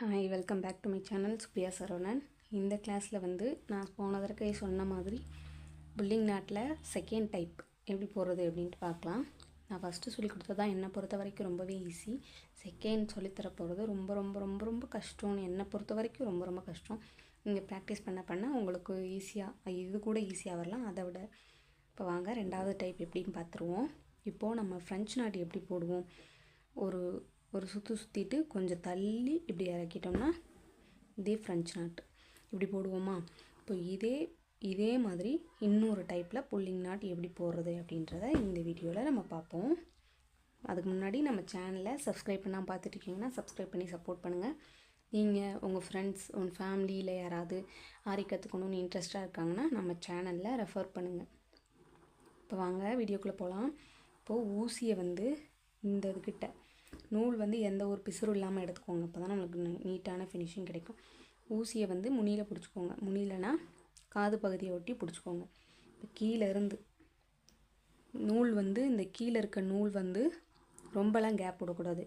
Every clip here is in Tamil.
Hi welcome back to my channel Supriya Saravanan இந்த கிளாஸில் வந்து நான் போன தடவை சொன்ன மாதிரி புல்லிங் நாட்டில் செகண்ட் டைப் எப்படி போடுறது அப்படின்ட்டு பார்க்கலாம். நான் ஃபஸ்ட்டு சொல்லி கொடுத்தது தான் என்னை பொறுத்த வரைக்கும் ரொம்பவே ஈஸி செகண்ட் சொல்லித்தர போகிறது ரொம்ப ரொம்ப ரொம்ப ரொம்ப கஷ்டம்னு என்னை பொறுத்த வரைக்கும் ரொம்ப ரொம்ப கஷ்டம். நீங்கள் ப்ராக்டிஸ் பண்ண பண்ண உங்களுக்கு ஈஸியாக இது கூட ஈஸியாக வரலாம். அதை விட இப்போ வாங்க ரெண்டாவது டைப் எப்படின்னு பார்த்துருவோம். இப்போது நம்ம ஃப்ரெஞ்ச் நாட்டு எப்படி போடுவோம்? ஒரு ஒரு சுற்று சுற்றிட்டு கொஞ்சம் தள்ளி இப்படி இறக்கிட்டோம்னா இதே ஃப்ரெஞ்ச் நாட் இப்படி போடுவோமா? இப்போ இதே இதே மாதிரி இன்னொரு டைப்பில் புல்லிங் நாட் எப்படி போடுறது அப்படின்றத இந்த வீடியோவில் நம்ம பார்ப்போம். அதுக்கு முன்னாடி நம்ம சேனலை சப்ஸ்கிரைப் பண்ணால் பார்த்துட்ருக்கீங்கன்னா சப்ஸ்கிரைப் பண்ணி சப்போர்ட் பண்ணுங்கள் நீங்கள் உங்கள் ஃப்ரெண்ட்ஸ் உங்கள் ஃபேமிலியில் யாராவது ஆரி கற்றுக்கணுன்னு இன்ட்ரெஸ்ட்டாக இருக்காங்கன்னா நம்ம சேனலில் ரெஃபர் பண்ணுங்கள் இப்போ வாங்க வீடியோக்குள்ளே போகலாம் இப்போது ஊசியை வந்து இந்த இதுக்கிட்ட நூல் வந்து எந்த ஒரு பிசுறும் இல்லாமல் எடுத்துக்கோங்க. அப்போ தான் நம்மளுக்கு நீட்டான ஃபினிஷிங் கிடைக்கும். ஊசியை வந்து முனியில் பிடிச்சிக்கோங்க. முனியிலனா காது பகுதியை ஒட்டி பிடிச்சிக்கோங்க. இப்போ கீழே இருந்து நூல் வந்து இந்த கீழே இருக்க நூல் வந்து ரொம்பலாம் கேப் விடக்கூடாது.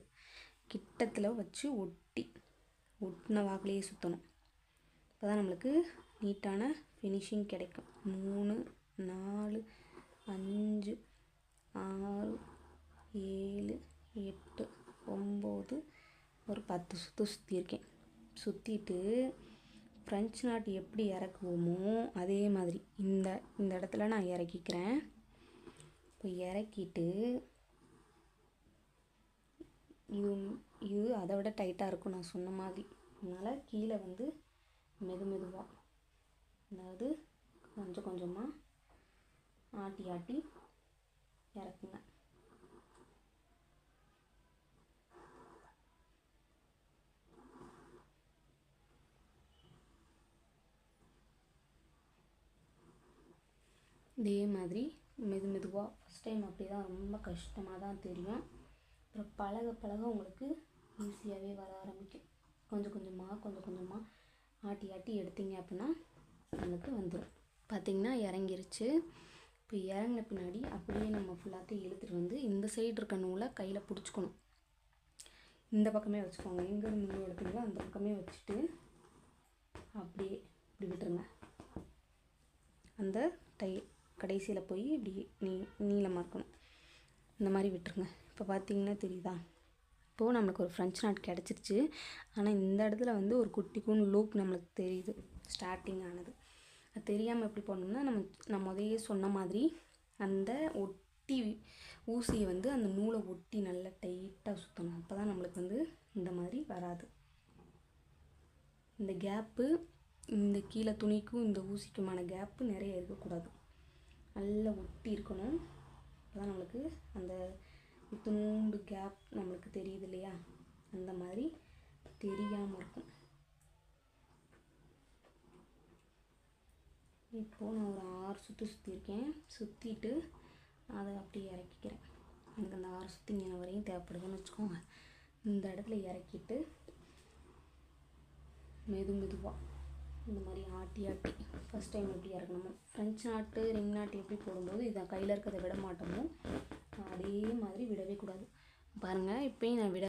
கிட்டத்தில் வச்சு ஒட்டி ஒட்டின வாக்குலேயே சுற்றணும் அப்போ தான் நம்மளுக்கு நீட்டான ஃபினிஷிங் கிடைக்கும். மூணு நாலு அஞ்சு ஆறு ஏழு எட்டு போது ஒரு பத்து சுற்று சுற்றியிருக்கேன் சுற்றிட்டு ஃப்ரெஞ்ச் நாட்டு எப்படி இறக்குவோமோ அதே மாதிரி. இந்த இந்த இடத்துல நான் இறக்கிக்கிறேன். இப்போ இறக்கிட்டு இது இது அதை விட டைட்டாக இருக்கும் நான் சொன்ன மாதிரி. அதனால் கீழே வந்து மெது மெதுவாக அதாவது கொஞ்சம் கொஞ்சமாக ஆட்டி ஆட்டி இறக்குங்க. இதே மாதிரி மெது மெதுவாக ஃபஸ்ட் டைம் அப்படி தான் ரொம்ப கஷ்டமாக தான் தெரியும். அப்புறம் பழக பழக உங்களுக்கு ஈஸியாகவே வர ஆரம்பிக்கும். கொஞ்சம் கொஞ்சமாக கொஞ்சம் கொஞ்சமாக ஆட்டி ஆட்டி எடுத்தீங்க அப்படின்னா நம்மளுக்கு வந்துடும் பார்த்திங்கன்னா இறங்கிருச்சு. இப்போ இறங்கின பின்னாடி அப்படியே நம்ம ஃபுல்லாத்தையும் இழுத்துட்டு வந்து இந்த சைடு இருக்க நூலை கையில் பிடிச்சிக்கணும். இந்த பக்கமே வச்சுக்கோங்க. எங்கே நூல் எடுத்தீங்களோ அந்த பக்கமே வச்சுட்டு அப்படியே இப்படி விட்டுருங்க. அந்த டை கடைசியில் போய் இப்படி நீ நீளமாக இருக்கணும். இந்த மாதிரி விட்டுருங்க. இப்போ பார்த்தீங்கன்னா தெரியுதா? இப்போது நம்மளுக்கு ஒரு ஃப்ரெஞ்ச் நாட் கிடச்சிருச்சு. ஆனால் இந்த இடத்துல வந்து ஒரு குட்டி கூண் லூப் நம்மளுக்கு தெரியுது. ஸ்டார்டிங் ஆனது. அது தெரியாமல் எப்படி பண்ணணும்னா நம்ம நம்ம முதையே சொன்ன மாதிரி அந்த ஒட்டி ஊசியை வந்து அந்த நூலை ஒட்டி நல்லா டைட்டாக சுற்றணும் அப்போ தான் நம்மளுக்கு வந்து இந்த மாதிரி வராது. இந்த கேப்பு இந்த கீழே துணிக்கும் இந்த ஊசிக்குமான கேப்பு நிறைய இருக்கக்கூடாது. நல்லா ஒட்டி இருக்கணும். அப்போ நம்மளுக்கு அந்த துண்டு கேப் நம்மளுக்கு தெரியுது இல்லையா? அந்த மாதிரி தெரியாமல் இருக்கும். இப்போது நான் ஒரு ஆறு சுற்றி சுற்றியிருக்கேன் சுற்றிட்டு அதை அப்படியே இறக்கிக்கிறேன். எனக்கு அந்த ஆறு சுற்றி நீ வரையும் தேவைப்படுதுன்னு வச்சுக்கோங்க. இந்த இடத்துல இறக்கிட்டு மெது மெதுவாக இந்த மாதிரி ஆட்டி ஆட்டி. ஃபஸ்ட் டைம் எப்படி இறக்கணுமோ. ஃப்ரெஞ்ச் நாட்டு ரிங் நாட்டு எப்படி போடும்போது இதை கையில் இருக்கிறத விட மாட்டோமோ அதே மாதிரி விடவே கூடாது. பாருங்கள் இப்போயும் நான் விட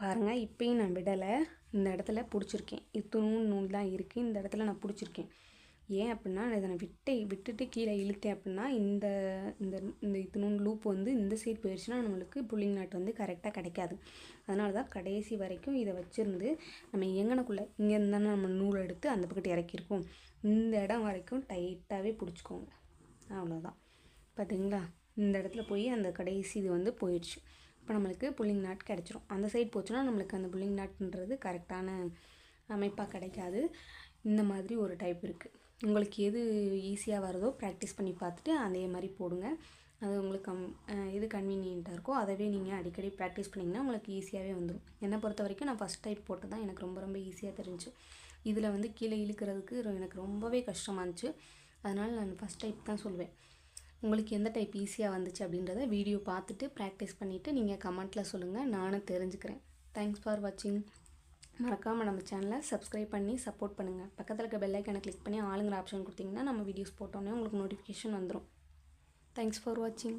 பாருங்கள் இப்போயும் நான் விடலை. இந்த இடத்துல பிடிச்சிருக்கேன். இத்துணும் நூல் தான் இருக்குது இந்த இடத்துல நான் பிடிச்சிருக்கேன். ஏன் அப்படின்னா இதை நான் விட்டு விட்டுட்டு கீழே இழுத்தேன் அப்படின்னா இந்த இந்த இந்த இத்தினூன் லூப் வந்து இந்த சைட் போயிடுச்சுன்னா நம்மளுக்கு புல்லிங் நாட் வந்து கரெக்டாக கிடைக்காது. அதனால தான் கடைசி வரைக்கும் இதை வச்சுருந்து நம்ம எங்கனக்குள்ளே இங்கே இருந்தாலும் நம்ம நூல் எடுத்து அந்த பக்கத்து இறக்கியிருக்கோம். இந்த இடம் வரைக்கும் டைட்டாகவே பிடிச்சிக்கோங்க. அவ்வளோதான் பார்த்தீங்களா இந்த இடத்துல போய் அந்த கடைசி இது வந்து போயிடுச்சு இப்போ நம்மளுக்கு புல்லிங் நாட் கிடச்சிரும். அந்த சைட் போச்சுன்னா நம்மளுக்கு அந்த புல்லிங் நாட்ன்றது கரெக்டான அமைப்பாக கிடைக்காது. இந்த மாதிரி ஒரு டைப் இருக்குது உங்களுக்கு எது ஈஸியாக வருதோ ப்ராக்டிஸ் பண்ணி பார்த்துட்டு அதே மாதிரி போடுங்க. அது உங்களுக்கு கம் எது கன்வீனியண்ட்டாக இருக்கோ அதவே நீங்கள் அடிக்கடி ப்ராக்டிஸ் பண்ணிங்கன்னா உங்களுக்கு ஈஸியாகவே வந்துடும் என்னை பொறுத்த வரைக்கும் நான் ஃபஸ்ட் டைப் போட்டு தான் எனக்கு ரொம்ப ரொம்ப ஈஸியாக தெரிஞ்சு. இதில் வந்து கீழே இழுக்கிறதுக்கு எனக்கு ரொம்பவே கஷ்டமாக இருந்துச்சு. அதனால் நான் ஃபஸ்ட் டைப் தான் சொல்லுவேன் உங்களுக்கு எந்த டைப் ஈஸியாக வந்துச்சு அப்படின்றத வீடியோ பார்த்துட்டு ப்ராக்டிஸ் பண்ணிவிட்டு நீங்கள் கமெண்ட்டில் சொல்லுங்கள் நானும் தெரிஞ்சுக்கிறேன். தேங்க்ஸ் ஃபார் வாட்சிங் மறக்காமல் நம்ம சேனலை சப்ஸ்கிரைப் பண்ணி சப்போர்ட் பண்ணுங்கள் பக்கத்தில் இருக்க பெல்லைக்கனை கிளிக் பண்ணி ஆளுங்கிற ஆப்ஷன் கொடுத்தீங்கன்னா நம்ம வீடியோஸ் போட்டோன்னே உங்களுக்கு நோட்டிஃபிகேஷன் வந்துடும் தேங்க்ஸ் ஃபார் வாட்சிங்